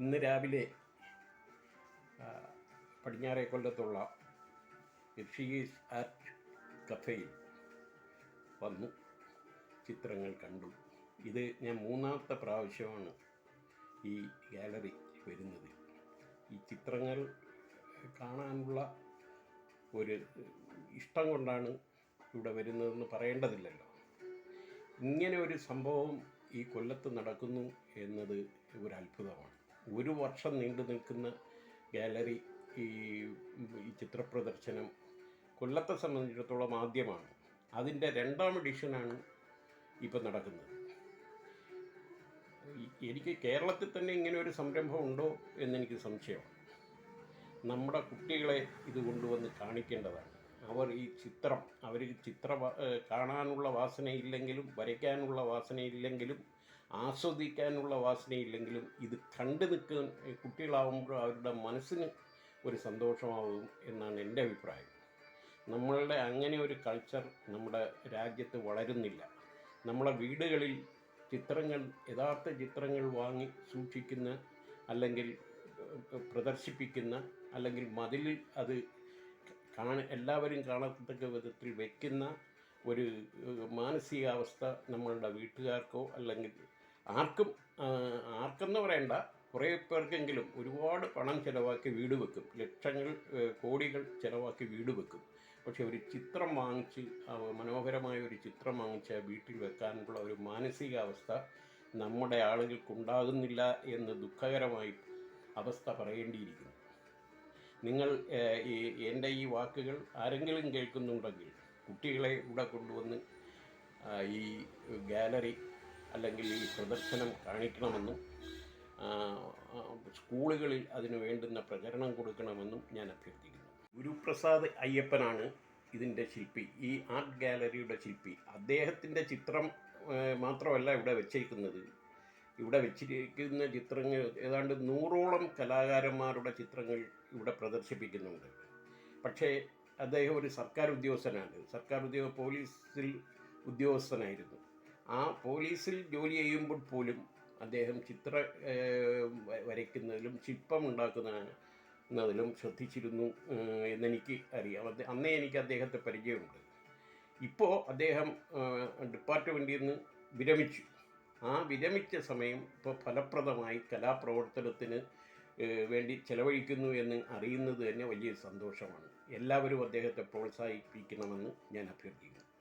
ഇന്ന് രാവിലെ പടിഞ്ഞാറേ കൊല്ലത്തുള്ള ഋഷികേശ് ആർട്ട് കഫേയിൽ വന്നു ചിത്രങ്ങൾ കണ്ടു. ഇത് ഞാൻ മൂന്നാമത്തെ പ്രാവശ്യമാണ് ഈ ഗാലറി വരുന്നത്. ഈ ചിത്രങ്ങൾ കാണാനുള്ള ഒരു ഇഷ്ടം കൊണ്ടാണ് ഇവിടെ വരുന്നതെന്ന് പറയേണ്ടതില്ലല്ലോ. ഇങ്ങനെ ഒരു സംഭവം ഈ കൊല്ലത്ത് നടക്കുന്നു എന്നത് ഒരു അത്ഭുതമാണ്. ഒരു വർഷം നീണ്ടു നിൽക്കുന്ന ഗാലറി ഈ ഈ ചിത്രപ്രദർശനം കൊല്ലത്തെ സംബന്ധിച്ചിടത്തോളം ആദ്യമാണ്. അതിന്റെ രണ്ടാം എഡിഷനാണ് ഇപ്പം നടക്കുന്നത്. എനിക്ക് കേരളത്തിൽ തന്നെ ഇങ്ങനെ ഒരു സംരംഭം ഉണ്ടോ എന്നെനിക്ക് സംശയമാണ്. നമ്മുടെ കുട്ടികളെ ഇത് കൊണ്ടുവന്ന് കാണിക്കേണ്ടതാണ്. അവർ ഈ ചിത്രം അവർ ചിത്ര കാണാനുള്ള വാസനയില്ലെങ്കിലും വരയ്ക്കാനുള്ള വാസനയില്ലെങ്കിലും ആസ്വദിക്കാനുള്ള വാസനയില്ലെങ്കിലും ഇത് കണ്ടു നിൽക്കുന്ന കുട്ടികളാവുമ്പോൾ അവരുടെ മനസ്സിന് ഒരു സന്തോഷമാവും എന്നാണ് എന്റെ അഭിപ്രായം. നമ്മളുടെ അങ്ങനെ ഒരു കൾച്ചർ നമ്മുടെ രാജ്യത്ത് വളരുന്നില്ല. നമ്മളെ വീടുകളിൽ ചിത്രങ്ങൾ യഥാർത്ഥ ചിത്രങ്ങൾ വാങ്ങി സൂക്ഷിക്കുന്ന അല്ലെങ്കിൽ പ്രദർശിപ്പിക്കുന്ന അല്ലെങ്കിൽ മതിലിൽ അത് കാണ എല്ലാവരും കാണത്തക്ക വിധത്തിൽ വയ്ക്കുന്ന ഒരു മാനസികാവസ്ഥ നമ്മളുടെ വീട്ടുകാർക്കോ അല്ലെങ്കിൽ ആർക്കും ആർക്കെന്ന് പറയണ്ട കുറേ പേർക്കെങ്കിലും ഒരുപാട് പണം ചിലവാക്കി വീട് വെക്കും. ലക്ഷങ്ങൾ കോടികൾ ചിലവാക്കി വീട് വെക്കും. പക്ഷെ ഒരു ചിത്രം വാങ്ങിച്ച് മനോഹരമായ ഒരു ചിത്രം വാങ്ങിച്ച് വീട്ടിൽ വെക്കാനുള്ള ഒരു മാനസികാവസ്ഥ നമ്മുടെ ആളുകൾക്കുണ്ടാകുന്നില്ല എന്ന് ദുഃഖകരമായി അവസ്ഥ പറയേണ്ടിയിരിക്കുന്നു. നിങ്ങൾ ഈ എന്റെ ഈ വാക്കുകൾ ആരെങ്കിലും കേൾക്കുന്നുണ്ടെങ്കിൽ കുട്ടികളെ ഇവിടെ കൊണ്ടുവന്ന് ഈ ഗാലറി അല്ലെങ്കിൽ ഈ പ്രദർശനം കാണിക്കണമെന്നും സ്കൂളുകളിൽ അതിന് വേണ്ടുന്ന പ്രചരണം കൊടുക്കണമെന്നും ഞാൻ അഭ്യർത്ഥിക്കുന്നു. ഗുരുപ്രസാദ് അയ്യപ്പനാണ് ഇതിന്റെ ശില്പി. ഈ ആർട്ട് ഗാലറിയുടെ ശില്പി. അദ്ദേഹത്തിന്റെ ചിത്രം മാത്രമല്ല ഇവിടെ വെച്ചിരിക്കുന്നത് ഇവിടെ വെച്ചിരിക്കുന്ന ചിത്രങ്ങൾ ഏതാണ്ട് നൂറോളം കലാകാരന്മാരുടെ ചിത്രങ്ങൾ ഇവിടെ പ്രദർശിപ്പിക്കുന്നുണ്ട്. പക്ഷേ അദ്ദേഹം ഒരു സർക്കാർ ഉദ്യോഗസ്ഥനാണ് സർക്കാർ ഉദ്യോഗ പോലീസിൽ ഉദ്യോഗസ്ഥനായിരുന്നു. ആ പോലീസിൽ ജോലി ചെയ്യുമ്പോൾ പോലും അദ്ദേഹം ചിത്ര വരയ്ക്കുന്നതിലും ശില്പം ഉണ്ടാക്കുന്നതിലും ശ്രദ്ധിച്ചിരുന്നു എന്നെനിക്ക് അറിയാം. അന്നേ എനിക്ക് അദ്ദേഹത്തെ പരിചയമുണ്ട്. ഇപ്പോൾ അദ്ദേഹം ഡിപ്പാർട്ട്മെന്റിൽ നിന്ന് വിരമിച്ചു. ആ വിരമിച്ച സമയം ഇപ്പോൾ ഫലപ്രദമായി കലാപ്രവർത്തനത്തിന് വേണ്ടി ചെലവഴിക്കുന്നു എന്ന് അറിയുന്നത് തന്നെ വലിയ സന്തോഷമാണ്. എല്ലാവരും അദ്ദേഹത്തെ പ്രോത്സാഹിപ്പിക്കണമെന്ന് ഞാൻ അഭ്യർത്ഥിക്കുന്നു.